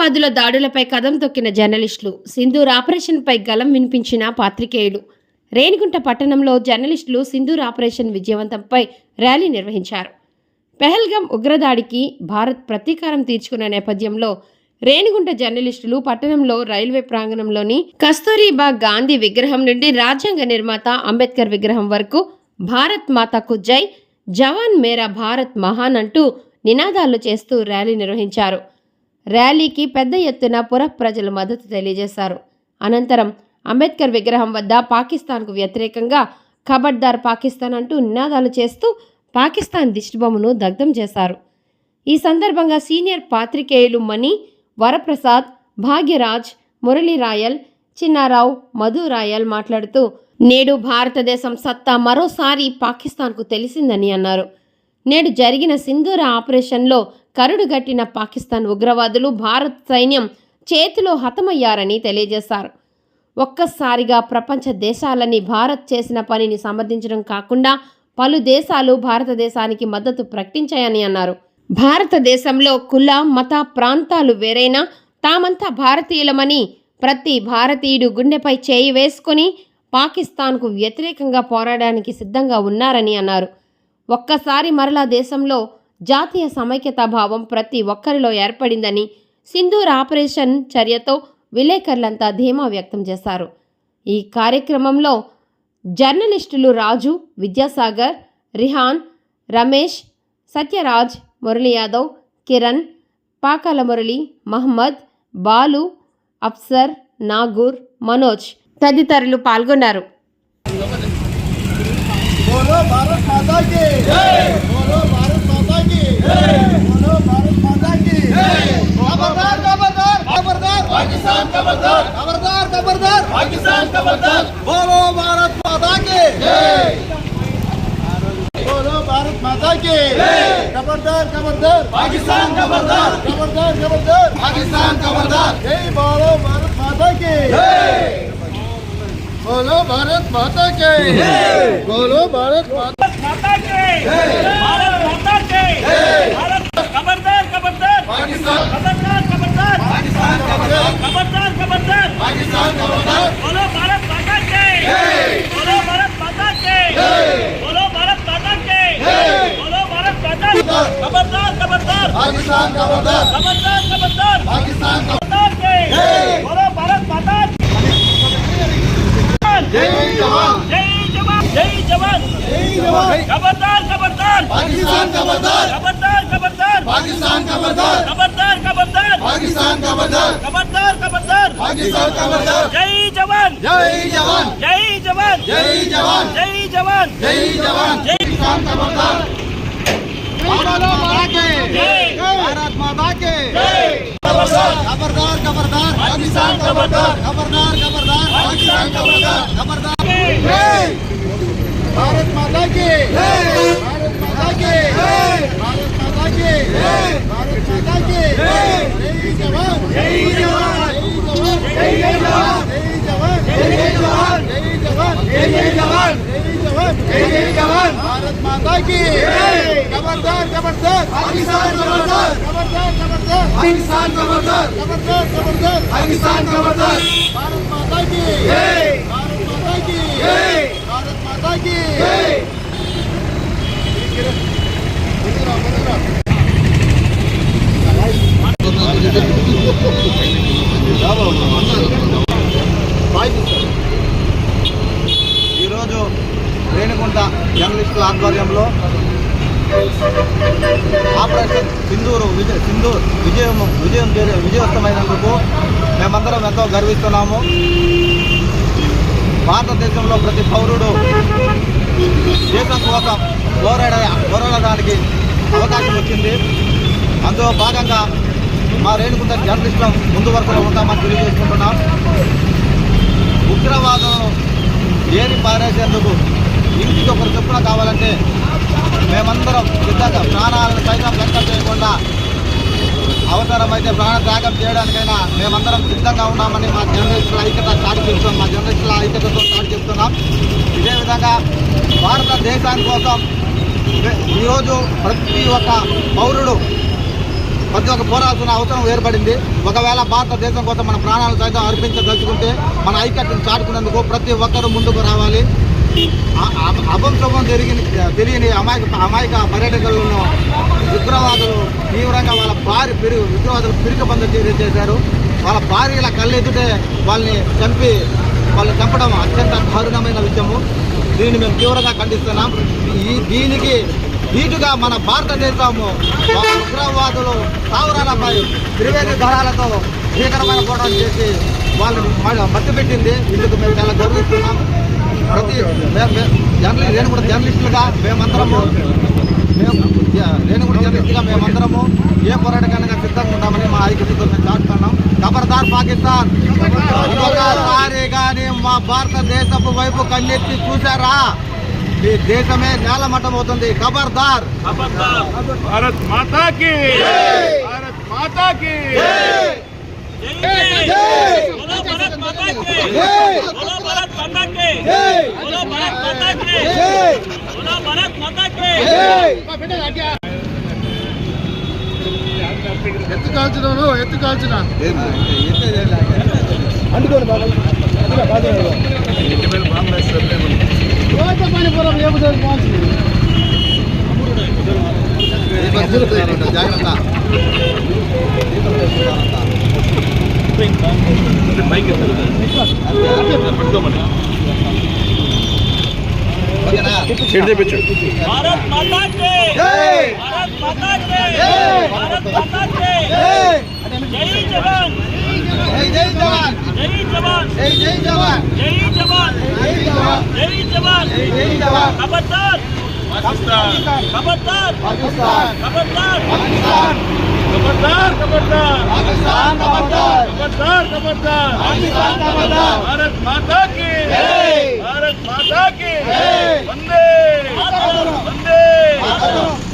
ఉగ్రవాదుల దాడులపై కదం తొక్కిన జర్నలిస్టులు సింధూర్ ఆపరేషన్పై గలం వినిపించిన పాత్రికేయులు. రేణిగుంట పట్టణంలో జర్నలిస్టులు సింధూర్ ఆపరేషన్ విజయవంతంపై ర్యాలీ నిర్వహించారు. పెహల్గం ఉగ్రదాడికి భారత్ ప్రతీకారం తీర్చుకున్న నేపథ్యంలో రేణిగుంట జర్నలిస్టులు పట్టణంలో రైల్వే ప్రాంగణంలోని కస్తూరిబా గాంధీ విగ్రహం నుండి రాజ్యాంగ నిర్మాత అంబేద్కర్ విగ్రహం వరకు భారత్ మాతకు జై జవాన్ మేరా భారత్ మహాన్ అంటూ నినాదాలు చేస్తూ ర్యాలీ నిర్వహించారు. ర్యాలీకి పెద్ద ఎత్తున పుర ప్రజలు మద్దతు తెలియజేశారు. అనంతరం అంబేద్కర్ విగ్రహం వద్ద పాకిస్తాన్కు వ్యతిరేకంగా ఖబర్దార్ పాకిస్తాన్ అంటూ నినాదాలు చేస్తూ పాకిస్తాన్ దిష్టిబొమ్మను దగ్ధం చేశారు. ఈ సందర్భంగా సీనియర్ పాత్రికేయులు మణి వరప్రసాద్ భాగ్యరాజ్ మురళీ రాయల్ చిన్నారావు మధు రాయల్ మాట్లాడుతూ నేడు భారతదేశం సత్తా మరోసారి పాకిస్తాన్కు తెలిసిందని అన్నారు. నేడు జరిగిన సింధూర ఆపరేషన్లో కరుడుగట్టిన పాకిస్తాన్ ఉగ్రవాదులు భారత్ సైన్యం చేతిలో హతమయ్యారని తెలియజేశారు. ఒక్కసారిగా ప్రపంచ దేశాలని భారత్ చేసిన పనిని సమర్థించడం కాకుండా పలు దేశాలు భారతదేశానికి మద్దతు ప్రకటించాయని అన్నారు. భారతదేశంలో కుల మత ప్రాంతాలు వేరైనా తామంతా భారతీయులమని ప్రతి భారతీయుడు గుండెపై చేయి వేసుకొని పాకిస్తాన్కు వ్యతిరేకంగా పోరాడడానికి సిద్ధంగా ఉన్నారని అన్నారు. ఒక్కసారి మరలా దేశంలో జాతీయ సమైక్యతా భావం ప్రతి ఒక్కరిలో ఏర్పడిందని సింధూర్ ఆపరేషన్ చర్యతో విలేకరులంతా ధీమా వ్యక్తం చేశారు. ఈ కార్యక్రమంలో జర్నలిస్టులు రాజు విద్యాసాగర్ రిహాన్ రమేష్ సత్యరాజ్ మురళి యాదవ్ కిరణ్ పాకాల మురళి మహమ్మద్ బాలు అప్సర్ నాగూర్ మనోజ్ తదితరులు పాల్గొన్నారు. बोलो भारत माता की खबरदार खबरदार खबरदार पाकिस्तान खबरदार खबरदार खबरदार पाकिस्तान खबरदार बोलो भारत माता की बोलो भारत माता की खबरदार खबरदार पाकिस्तान खबरदार खबरदार खबरदार पाकिस्तान खबरदार जय बोलो भारत माता की बोलो भारत माता के बोलो भारत माता माता के भारत माता पाकिस्तान। का बरदार खबरदार। खबरदार पाकिस्तान का बोलो भारत माता जय जवान। जय जवान जय जवान। खबरदार खबरदार। पाकिस्तान खबरदार खबरदार खबरदार। पाकिस्तान खबरदार खबरदार खबरदार। पाकिस्तान खबरदार खबरदार खबरदार। पाकिस्तान खबरदार जय जवान। जय जवान। जय जवान। जय जवान। जय जवान। जय जवान। पाकिस्तान खबरदार भारत माता के। भारत माता के। खबरदार खबरदार खबरदार। पाकिस्तान खबरदार खबरदार खबरदार। पाकिस्तान खबरदार खबरदार जय। भारत माता के भारत माता के भारत माता के भारत माता के जय जवान जय जवान जय जवान जय जवान जय जवान जय जवान जय जवान जय जवान जय जवान भारत माता की खबरदार खबरदार पाकिस्तान खबरदार खबरदार खबरदार पाकिस्तान खबरदार खबरदार खबरदार पाकिस्तान खबरदार भारत माता की भारत माता की ఈరోజు రేణుకుంట జర్నలిస్టుల ఆధ్వర్యంలో ఆపరేషన్ సింధూరు విజయ సింధూర్ విజయం విజయం విజయవంతమైనందుకు మేమందరం ఎంతో గర్విస్తున్నాము. భారతదేశంలో ప్రతి పౌరుడు దేశం కోసం పోరాడ పోరాడడానికి అవకాశం వచ్చింది. అందులో భాగంగా మా రేణుకుంట జర్నలిస్టులు ముందు వరకులో ఉంటామని తెలియజేసుకుంటున్నాం. ఉగ్రవాదం ఏరి పారేసేందుకు ఇంటికి ఒకరు చొప్పున కావాలంటే మేమందరం సిద్ధంగా ప్రాణాలను సైతం లెక్క చేయకుండా అవసరమైతే ప్రాణ త్యాగం చేయడానికైనా మేమందరం సిద్ధంగా ఉన్నామని మా జర్నలిస్టుల ఐక్యత చాటి చెప్తున్నాం మా జర్నలిస్టుల ఐక్యతతో చాటి చెప్తున్నాం ఇదేవిధంగా భారతదేశాని కోసం ఈరోజు ప్రతి ఒక్క పౌరుడు ప్రతి ఒక్క పోరాల్సిన అవసరం ఏర్పడింది. ఒకవేళ భారతదేశం కోసం మన ప్రాణాలు సైతం అర్పించదలుచుకుంటే మన ఐక్యతను చాటుకునేందుకు ప్రతి ఒక్కరూ ముందుకు రావాలి. ఆ- జరిగిన తెలియని తెలియని అమాయక అమాయక పర్యాటకులను ఉగ్రవాదులు తీవ్రంగా వాళ్ళ భార్య పెరుగు ఉగ్రవాదులు పిరికబంద చర్య చేశారు. వాళ్ళ భార్యల కళ్ళెదుటే వాళ్ళని చంపి వాళ్ళు చంపడం అత్యంత దారుణమైన విషయము. దీన్ని మేము తీవ్రంగా ఖండిస్తున్నాం. ఈ దీనికి నీటుగా మన భారతదేశము వాళ్ళ ఉగ్రవాదులు తావరాలపై త్రివేది ధరాలతో భీకరమైన పోరాటం చేసి వాళ్ళని మట్టిపెట్టింది ఇందుకు మేము చాలా గౌరవిస్తున్నాం. ప్రతి జర్నలిస్ట్ నేను కూడా జర్నలిస్టులుగా మేమందరము రేణుగుడి జగతిగా మేమందరము ఏ పోరాటకానికి సిద్ధంగా ఉన్నామని మా ఐక్యతతో మేము దాటుతున్నాం. ఖబర్దార్ పాకిస్తాన్. ఒకసారి కానీ మా భారతదేశపు వైపు కన్నెత్తి చూశారా? ఈ దేశమే నేలమట్టం అవుతుంది ఖబర్దార్. భారత్ మాతాకి భారత్ మాతాకి భారత్ మాతాకి భారత్ మాతాకి ఎత్తు కాల్చినాను ఎత్తు కాల్చిన. అందుకోండి బాబు. పానీపురం ఏమి జాగ్రత్త. బైక్ పట్టుకోమని సీట్ తెప్పించు. భారత్ మాతా కే జై. భారత్ మాతా కే జై. భారత్ మాతా కే జై. జై జవాన్. జై జై జవాన్. జై జవాన్. జై జై జవాన్. జై జవాన్. జై జవాన్. జై జవాన్. జై జవాన్. ఖబర్దార్ ఖబర్దార్ ఖబర్దార్ ఖబర్దార్ ఖబర్దార్ खबरदार पाकिस्तान खबरदार खबरदार। पाकिस्तान खबरदार भारत माता की। भारत माता की। वंदे। वंदे।